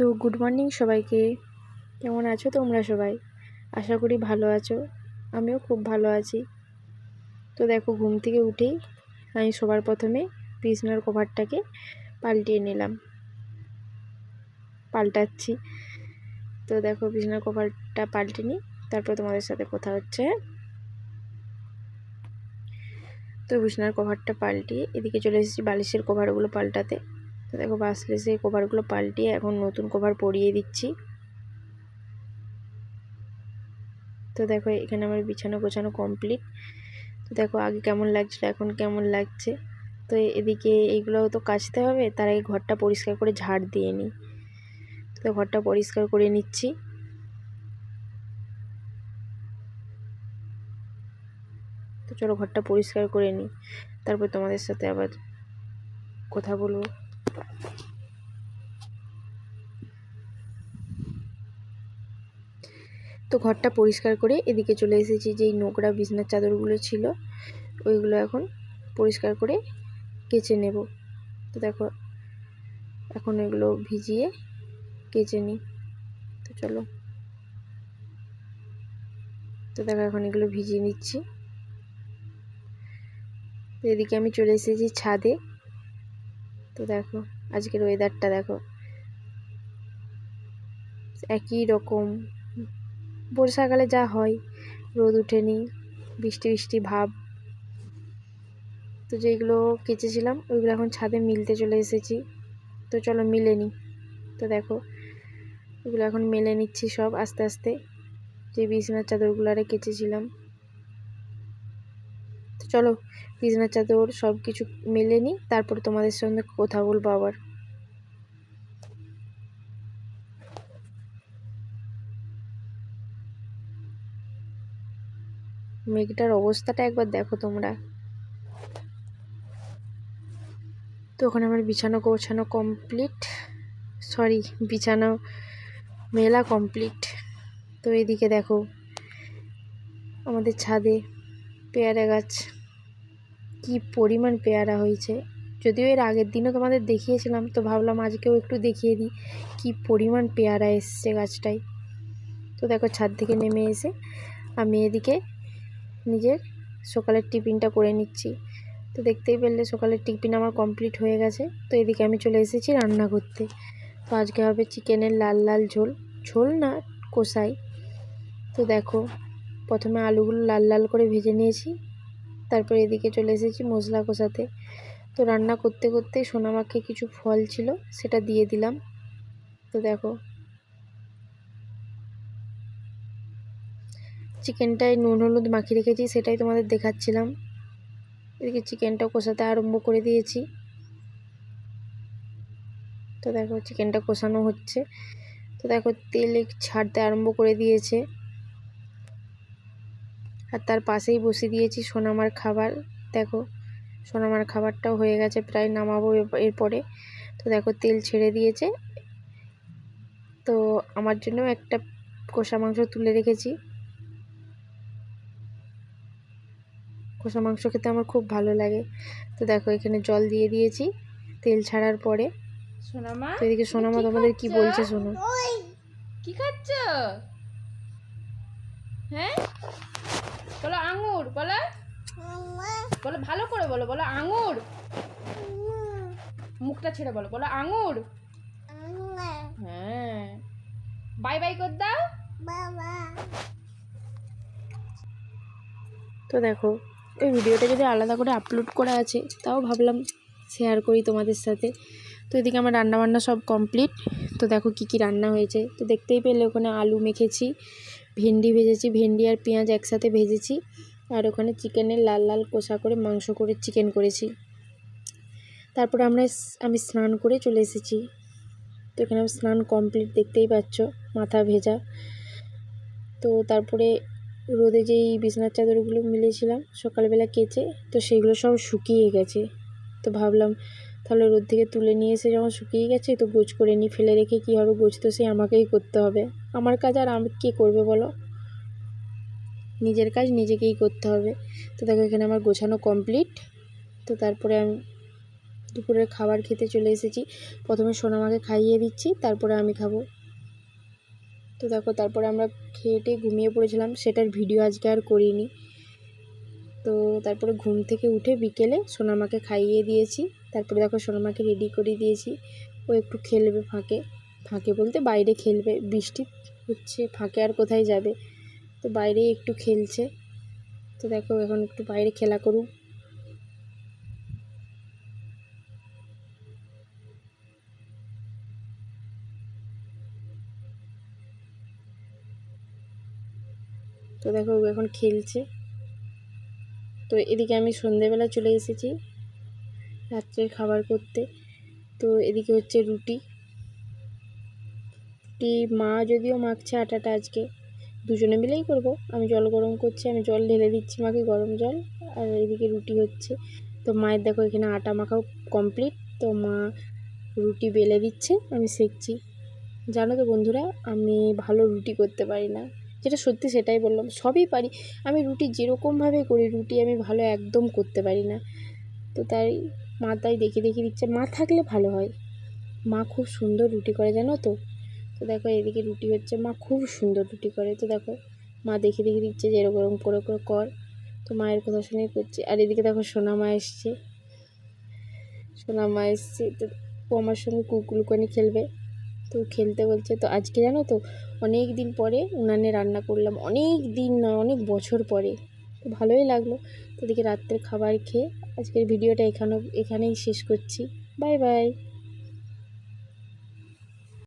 তো good morning সবাইকে। কেমন আছো তোমরা সবাই? আশা করি ভালো আছো। আমিও খুব ভালো আছি। তো দেখো, ঘুম থেকে উঠেই আমি সবার প্রথমে বিছনার কভারটাকে পাল্টিয়ে নিলাম। পাল্টাচ্ছি। তো দেখো বিছনার কভারটা পাল্টে নিই। তারপর তোমাদের সাথে কথা হচ্ছে। তো বিছনার কভারটা পাল্টিয়ে এদিকে চলে এসেছি বালিশের কভারগুলো পাল্টাতে। তো দেখো বাসলেসে কভারগুলো পাল্টিয়ে এখন নতুন কভার পরিয়ে দিচ্ছি। তো দেখো এখানে আমার বিছানো গোছানো কমপ্লিট তো দেখো আগে কেমন লাগছিল, এখন কেমন লাগছে? তো এদিকে এইগুলো তো কাচতে হবে, তার আগে ঘরটা পরিষ্কার করে ঝাড় দিয়ে নিই। তো ঘরটা পরিষ্কার করে নিচ্ছি। তো চলো ঘরটা পরিষ্কার করে নিই। তারপর তোমাদের সাথে আবার কথা বলব। তো ঘরটা পরিষ্কার করে এদিকে চলে এসেছি যেই নোংরা বিছনার চাদরগুলো ছিল, ওইগুলো এখন পরিষ্কার করে কেচে নেব। তো দেখো, এখন এগুলো ভিজিয়ে কেচে নিই। তো চলো। তো দেখো, এখন এগুলো ভিজিয়ে নিচ্ছি। তো এদিকে আমি চলে এসেছি ছাদে। তো দেখো, আজকের ওয়েদারটা দেখো। একই রকম। বর্ষাকালে যা হয়, রোদ উঠেনি বৃষ্টি বৃষ্টি ভাব। তো যেগুলো কেচেছিলাম, ওইগুলো এখন ছাদে মিলতে চলে এসেছি। তো চলো মিলে তো দেখো, ওগুলো এখন মেলে নিচ্ছি সব আস্তে আস্তে। যে বিছানার চাদরগুলো আরে কেচেছিলাম। তো চলো বিছানার চাদর সব কিছু মেলে নিই, তারপর তোমাদের সঙ্গে কথা বলব আবার। মেঘটার অবস্থাটা একবার দেখো তোমরা। তো ওখানে আমার বিছানো গোছানো কমপ্লিট সরি বিছানো মেলা কমপ্লিট তো এদিকে দেখো, আমাদের ছাদে পেয়ারা গাছ। কি পরিমাণ পেয়ারা হয়েছে। যদিও এর আগের দিনও তোমাদের দেখিয়েছিলাম, তো ভাবলাম আজকেও একটু দেখিয়ে দিই, কি পরিমাণ পেয়ারা এসছে গাছটায়। তো দেখো ছাদ থেকে নেমে এসে আমি এদিকে নিজের সকালের টিফিনটা করে নিচ্ছি। তো দেখতেই পেলে সকালের টিফিন আমার কমপ্লিট হয়ে গেছে। তো এদিকে আমি চলে এসেছি রান্না করতে তো আজকে হবে চিকেনের লাল লাল ঝোল। ঝোল না, কষাই। তো দেখো, প্রথমে আলুগুলো লাল লাল করে ভেজে নিয়েছি। তারপর এদিকে চলে এসেছি মশলা কষাতে। তো রান্না করতে করতে সোনামাকে কিছু ফল ছিল, সেটা দিয়ে দিলাম। তো দেখো। চিকেনটায় নুন, হলুদ মাখিয়ে রেখেছি, সেটাই তোমাদের দেখাচ্ছিলাম। এদিকে চিকেনটাও কষাতে আরম্ভ করে দিয়েছি। তো দেখো, চিকেনটা কষানো হচ্ছে। তো দেখো, তেল ছাড়তে আরম্ভ করে দিয়েছে। আর তার পাশেই বসিয়ে দিয়েছি সোনামার খাবার। দেখো সোনামার খাবারটাও হয়ে গেছে প্রায় নামাবো এরপরে। তো দেখো তেল ছেড়ে দিয়েছে। তো আমার জন্য একটা কষা মাংস তুলে রেখেছি। কষা মাংস খেতে আমার খুব ভালো লাগে। তো দেখো এখানে জল দিয়ে দিয়েছি তেল ছাড়ার পরে। সোনামা তো এদিকে সোনামা তোমাদের কি বলছে শোনো। কি খাচ্ছ? হ্যাঁ? বলো আঙুর, বলো। বলো ভালো করে বলো বলো আঙুর। মুখটা ছেড়ে বলো বলো আঙুর। হ্যাঁ। বাই বাই কর দাও। তো দেখো, এই ভিডিওটা যদি আলাদা করে আপলোড করা আছে, তাও ভাবলাম শেয়ার করি তোমাদের সাথে। তো এদিকে আমার রান্নাবান্না সব কমপ্লিট তো দেখো কি কি রান্না হয়েছে। তো দেখতেই পেলে ওখানে আলু মেখেছি। ভেন্ডি ভেজেছি, ভেন্ডি আর পেঁয়াজ একসাথে ভেজেছি আর ওখানে চিকেনের লাল লাল কষা করে, মাংস করে, চিকেন করেছি। তারপরে আমরা আমি স্নান করে চলে এসেছি। তো এখানে স্নান কমপ্লিট দেখতেই পাচ্ছ, মাথা ভেজা। তো তারপরে রোদে যেই বিছনার চাদরগুলো মিলেছিলাম, সকালবেলা কেচে, তো সেগুলো সব শুকিয়ে গেছে। তো ভাবলাম তাহলে রোদ থেকে তুলে নিয়ে এসে যখন শুকিয়ে গেছে, তো গোছ করে নিই ফেলে রেখে কী হবে? গোছ তো সে আমাকেই করতে হবে। আমার কাজ আর আমি কে করবে বলো? নিজের কাজ নিজেকেই করতে হবে। তো দেখো এখানে আমার গোছানো কমপ্লিট তো তারপরে আমি দুপুরের খাবার খেতে চলে এসেছি। প্রথমে সোনা সোনামাকে খাইয়ে দিচ্ছি, তারপরে আমি খাব। তো দেখো তারপরে আমরা খেয়ে টেয়ে ঘুমিয়ে পড়েছিলাম। সেটার ভিডিও আজকে আর করিনি। তো তারপরে ঘুম থেকে উঠে বিকেলে সোনামাকে খাইয়ে দিয়েছি। তারপরে দেখো সোনামাকে রেডি করে দিয়েছি। ও একটু খেলবে ফাঁকে। ফাঁকে বলতে বাইরে খেলবে। বৃষ্টি হচ্ছে, ফাঁকে আর কোথায় যাবে? তো বাইরেই একটু খেলছে। তো দেখো এখন একটু বাইরে খেলা করুক। তো দেখো ও এখন খেলছে। তো এদিকে আমি সন্ধেবেলা চলে এসেছি রাত্রের খাবার করতে। তো এদিকে হচ্ছে রুটি। রুটি মা যদিও মাখছে আটাটা আজকে, দুজনে মিলেই করব। আমি জল গরম করছি, আমি জল ঢেলে দিচ্ছি মাকে গরম জল। আর এদিকে রুটি হচ্ছে। তো মায়ের দেখো এখানে আটা মাখাও কমপ্লিট তো মা রুটি বেলে দিচ্ছে, আমি সেকছি। জানো তো বন্ধুরা, আমি ভালো রুটি করতে পারি না। যেটা সত্যি সেটাই বললাম, সবই পারি। আমি রুটি যেরকমভাবে করি, রুটি আমি ভালো একদম করতে পারি না। তো তাই মা তাই দেখে দেখে দিচ্ছে, মা থাকলে ভালো হয়। মা খুব সুন্দর রুটি করে, জানো তো? তো দেখো এদিকে রুটি হচ্ছে, মা খুব সুন্দর রুটি করে। তো দেখো, মা দেখে দেখে দিচ্ছে যে এরকম করে করে কর। তো মায়ের কথা শুনেই করছে। আর এদিকে দেখো সোনা মা এসছে। সোনা মা এসছে। তো ও আমার সঙ্গে কুকুলুকানি খেলবে। তো খেলতে বলছে, তো আজকে জানো তো, অনেক দিন পরে উনানে রান্না করলাম, অনেক দিন না, অনেক বছর পরে। তো ভালোই লাগল। তো এদিকে রাত্রের খাবার খেয়ে আজকের ভিডিওটা এখানেও, এখানেই শেষ করছি। Bye bye.